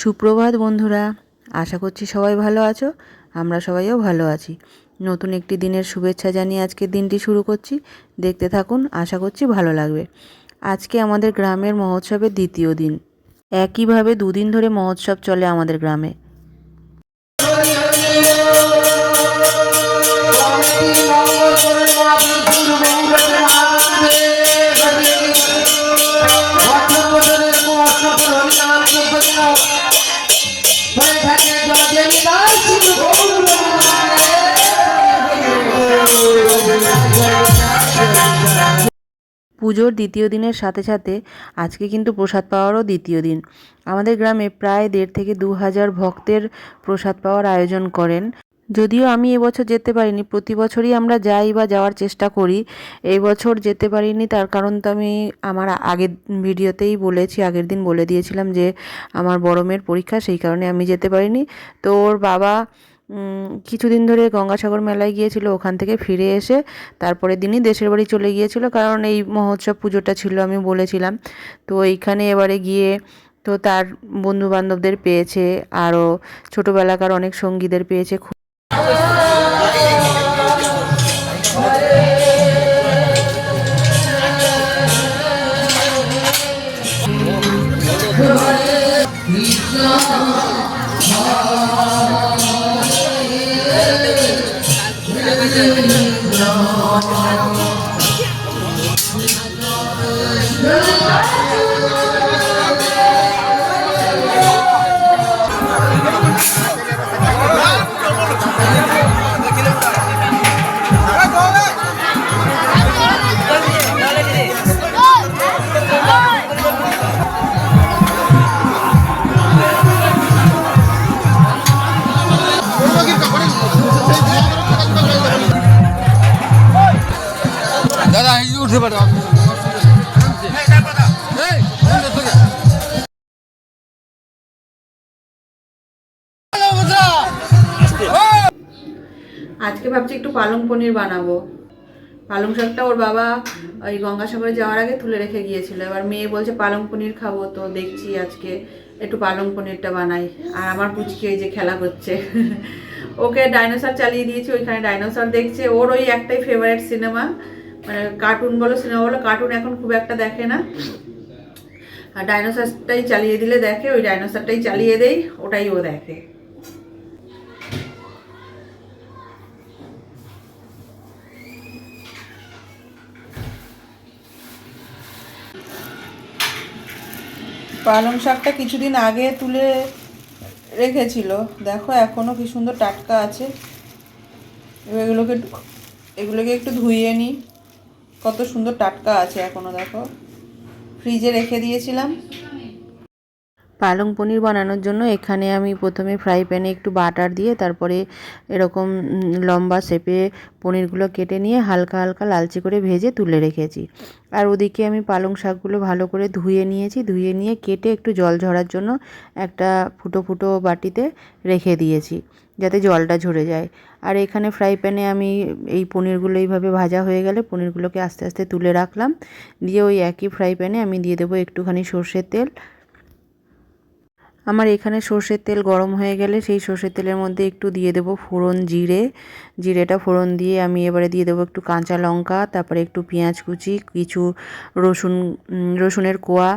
সুপ্রভাত বন্ধুরা আশা করছি সবাই ভালো আছো আমরা সবাইও ভালো আছি নতুন একটি দিনের শুভেচ্ছা জানিয়ে আজকের দিনটি শুরু করছি দেখতে থাকুন আশা করছি ভালো লাগবে আজকে আমাদের গ্রামের মহোৎসবের দ্বিতীয় দিন একইভাবে দুদিন ধরে মহোৎসব চলে আমাদের গ্রামে পুজোর দ্বিতীয় দিনের সাথে সাথে আজকে কিন্তু প্রসাদ পাওয়ারও দ্বিতীয় দিন। আমাদের গ্রামে প্রায় দেড় থেকে দু হাজার ভক্তের প্রসাদ পাওয়ার আয়োজন করেন। যদিও আমি এবছর যেতে পারিনি, প্রতি বছরই আমরা যাই বা যাওয়ার চেষ্টা করি। এই বছর যেতে পারিনি, তার কারণ তো আমি আমার আগের ভিডিওতেই বলেছি, আগের দিন বলে দিয়েছিলাম যে আমার বড় মেয়ের পরীক্ষা, সেই কারণে আমি যেতে পারিনি। তো ওর বাবা কিছুদিন ধরে গঙ্গাসাগর মেলায় গিয়েছিল, ওখান থেকে ফিরে এসে তারপরে দিনই দেশের বাড়ি চলে গিয়েছিল। কারণ এই মহোৎসব পুজোটা ছিল আমি বলেছিলাম। তো এইখানে এবারে গিয়ে তো তার বন্ধু বান্ধবদের পেয়েছে, আরও ছোটোবেলাকার অনেক সঙ্গীদের পেয়েছে। আজকে ভাবছি একটু পালং পনির বানাবো। পালং শাকটা ওর বাবা ওই গঙ্গাসাগরে যাওয়ার আগে তুলে রেখে গিয়েছিল। এবার মেয়ে বলছে, পালং পনির খাব তো, দেখছি আজকে একটু পালং পনিরটা বানাই। আর আমার পুচকি ওই যে খেলা করছে। ওকে ডাইনোসর চালিয়ে দিয়েছি, ওইখানে ডাইনোসর দেখছে। ওর ওই একটাই ফেভারিট সিনেমা মানে কার্টুন বলো সিনেমা বলো কার্টুন এখন খুব একটা দেখে না। আর ডাইনোসরটাই চালিয়ে দিলে দেখে, ওই ডাইনোসরটাই চালিয়ে দেই, ওটাই ও দেখে। পালং শাকটা কিছুদিন আগে তুলে রেখেছিল। দেখো এখনও কি সুন্দর টাটকা আছে। এগুলোকে এগুলোকে একটু ধুইয়ে নিই। কত সুন্দর টাটকা আছে এখনও দেখো। ফ্রিজে রেখে দিয়েছিলাম। পালং পনির বানানোর জন্য এখানে আমি প্রথমে ফ্রাই প্যানে একটু বাটার দিয়ে তারপরে এরকম লম্বা শেপে পনিরগুলো কেটে নিয়ে হালকা হালকা লালচে করে ভেজে তুলে রেখেছি। আর ওদিকে আমি পালং শাকগুলো ভালো করে ধুয়ে নিয়েছি, ধুয়ে নিয়ে কেটে একটু জল ঝরার জন্য একটা ফুটো ফুটো বাটিতে রেখে দিয়েছি যাতে জলটা ঝরে যায়। আর এখানে ফ্রাই প্যানে আমি এই পনিরগুলো এইভাবে ভাজা হয়ে গেলে পনিরগুলোকে আস্তে আস্তে তুলে রাখলাম। দিয়ে ওই একই ফ্রাই প্যানে আমি দিয়ে দেবো একটুখানি সর্ষের তেল আমার এখানে সর্ষের তেল গরম হয়ে গেলে সেই সর্ষের তেলের মধ্যে একটু দিয়ে দেবো ফোড়ন জিরে। জিরেটা ফোড়ন দিয়ে আমি এবারে দিয়ে দেবো একটু কাঁচা লঙ্কা, তারপরে একটু পেঁয়াজ কুচি, কিছু রসুন রসুনের কোয়া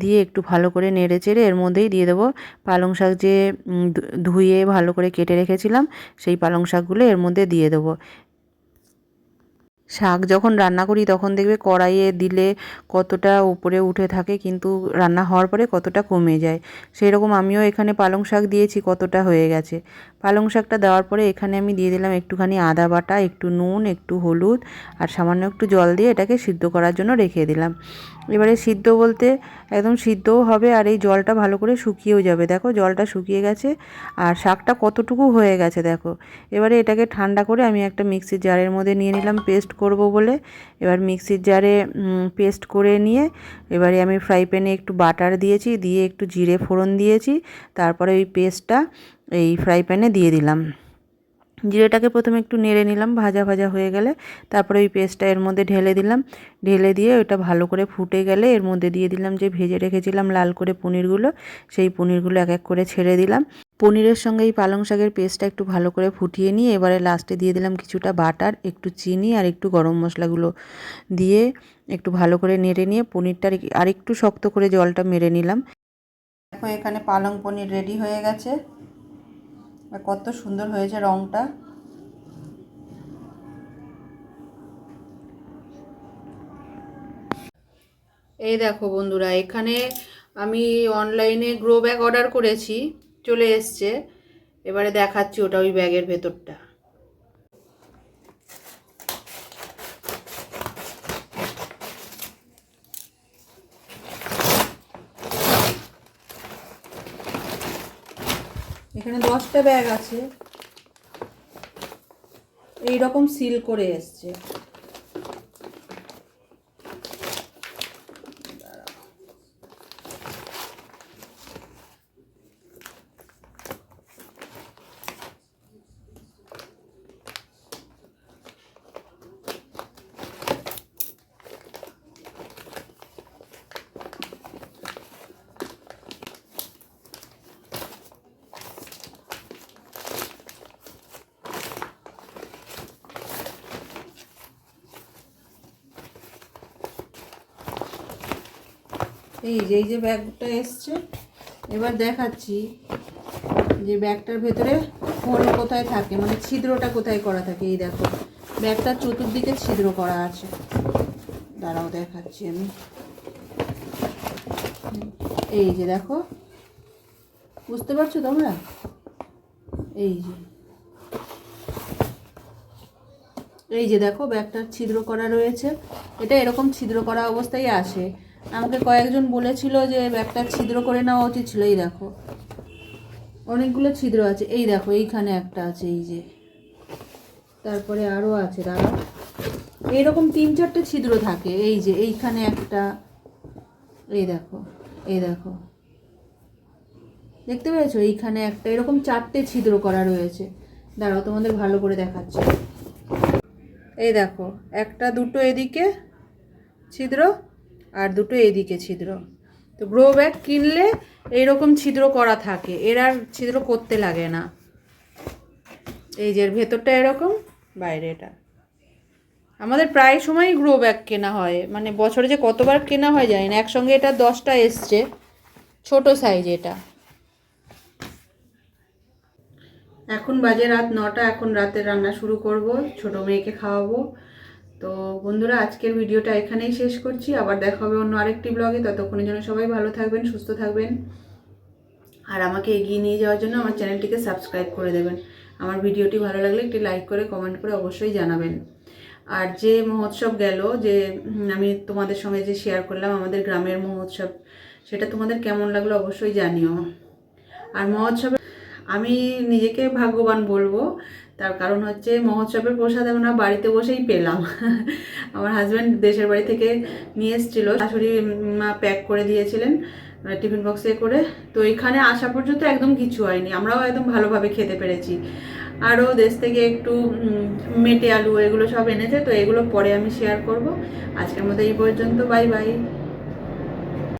দিয়ে একটু ভালো করে নেড়ে চেড়ে এর মধ্যেই দিয়ে দেবো। পালং শাক যে ধুয়ে ভালো করে কেটে রেখেছিলাম, সেই পালং শাকগুলো এর মধ্যে দিয়ে দেবো। শাক যখন রান্না করি তখন দেখবে কড়াইয়ে দিলে কতটা উপরে উঠে থাকে, কিন্তু রান্না হওয়ার পরে কতটা কমে যায়। সেই রকম আমিও এখানে পালং শাক দিয়েছি, কতটা হয়ে গেছে। পালং শাকটা দেওয়ার পরে এখানে আমি দিয়ে দিলাম একটুখানি আদা বাটা, একটু নুন, একটু হলুদ, আর সামান্য একটু জল দিয়ে এটাকে সিদ্ধ করার জন্য রেখে দিলাম। এবারে সিদ্ধ বলতে একদম সিদ্ধও হবে আর এই জলটা ভালো করে শুকিয়েও যাবে। দেখো জলটা শুকিয়ে গেছে আর শাকটা কতটুকু হয়ে গেছে দেখো। এবারে এটাকে ঠান্ডা করে আমি একটা মিক্সির জারের মধ্যে নিয়ে নিলাম, পেস্ট করব বলে। এবার মিক্সির জারে পেস্ট করে নিয়ে এবারে আমি ফ্রাই প্যানে একটু বাটার দিয়েছি, দিয়ে একটু জিরে ফোড়ন দিয়েছি। তারপরে ওই পেস্টটা এই ফ্রাই প্যানে দিয়ে দিলাম। জিরেটাকে প্রথমে একটু নেড়ে নিলাম, ভাজা ভাজা হয়ে গেলে। তারপরে ওই পেস্টটা এর মধ্যে ঢেলে দিলাম। ঢেলে দিয়ে ওটা ভালো করে ফুটে গেলে এর মধ্যে দিয়ে দিলাম যে ভেজে রেখেছিলাম লাল করে পনিরগুলো, সেই পনিরগুলো এক এক করে ছেড়ে দিলাম। পনিরের সঙ্গে এই পালং শাকের পেস্টটা একটু ভালো করে ফুটিয়ে নিয়ে এবারে লাস্টে দিয়ে দিলাম কিছুটা বাটার, একটু চিনি আর একটু গরম মশলাগুলো দিয়ে একটু ভালো করে নেড়ে নিয়ে পনিরটা আর একটু শক্ত করে জলটা মেরে নিলাম। দেখো এখানে পালং পনির রেডি হয়ে গেছে। কত সুন্দর হয়েছে রংটা। এই দেখো বন্ধুরা, এখানে আমি অনলাইনে গ্রো ব্যাগ অর্ডার করেছি, চলে এসছে। এবারে দেখাচ্ছি ওটা ওই ব্যাগের ভেতরটা। এখানে দশটা ব্যাগ আছে। এই রকম সিল করে এসছে। এই যে এই যে ব্যাগটা এসছে। এবার দেখাচ্ছি যে ব্যাগটার ভেতরে হোল কোথায় থাকে মানে ছিদ্রটা কোথায় করা থাকে, এই দেখো। ব্যাগটার চতুর্দিকে ছিদ্র করা আছে। দাঁড়াও, দেখাচ্ছি আমি। এই যে, দেখো। বুঝতে পারছ তোমরা? এই যে। এই যে, দেখো, ব্যাগটার ছিদ্র করা রয়েছে। এটা এরকম ছিদ্র করা অবস্থায় আসে। আমাকে কয়েকজন বলেছিল যে ব্যাগটা ছিদ্র করে নেওয়া উচিত ছিল, এই দেখো। অনেকগুলো ছিদ্র আছে, এই দেখো, এইখানে একটা আছে, এই যে। তারপরে আরও আছে দাঁড়া এইরকম তিন চারটে ছিদ্র থাকে, এই যে, এইখানে একটা, এই দেখো এই দেখো। দেখতে পেয়েছ? এইখানে একটা, এরকম চারটে ছিদ্র করা রয়েছে। দাঁড়াও, তোমাদের ভালো করে দেখাচ্ছি। এই দেখো, একটা দুটো এদিকে ছিদ্র আর দুটো এদিকে ছিদ্র। তো গ্রো ব্যাগ কিনলে এইরকম ছিদ্র করা থাকে, এর আর ছিদ্র করতে লাগে না। এই যে ভেতরটা এরকম, বাইরে এটা। আমাদের প্রায় সময়ই গ্রো ব্যাগ কেনা হয় মানে বছরে যে কতবার কেনা হয় জানি না, একসঙ্গে এটা দশটা এসছে, ছোট সাইজ এটা। এখন বাজে রাত নটা, এখন রাতের রান্না শুরু করব, ছোট মেয়েকে খাওয়াবো। তো বন্ধুরা, আজকের ভিডিওটা এখানেই শেষ করছি। আবার দেখা হবে অন্য আরেকটি ব্লগে। ততক্ষণের জন্য সবাই ভালো থাকবেন, সুস্থ থাকবেন। আর আমাকে এগিয়ে নিয়ে যাওয়ার জন্য আমার চ্যানেলটিকে সাবস্ক্রাইব করে দেবেন। আমার ভিডিওটি ভালো লাগলে একটি লাইক করে, কমেন্ট করে অবশ্যই জানাবেন। আর যে মহোৎসব গেল, যে আমি তোমাদের সঙ্গে যে শেয়ার করলাম, আমাদের গ্রামের মহোৎসব, সেটা তোমাদের কেমন লাগল অবশ্যই জানিও। আর মহোৎসবে আমি নিজেকে ভাগ্যবান বলব তার কারণ হচ্ছে মহোৎসবের প্রসাদ আমরা বাড়িতে বসেই পেলাম। আমার হাজব্যান্ড দেশের বাড়ি থেকে নিয়ে এসেছিল। শাশুড়ি মা প্যাক করে দিয়েছিলেন টিফিন বক্সে করে। তো এখানে আসা পর্যন্ত একদম কিছু হয়নি। আমরাও একদম ভালোভাবে খেতে পেরেছি। আরও দেশ থেকে একটু মেটে আলু এগুলো সব এনেছে। তো এগুলো পরে আমি শেয়ার করব। আজকের মতো এই পর্যন্ত। Bye bye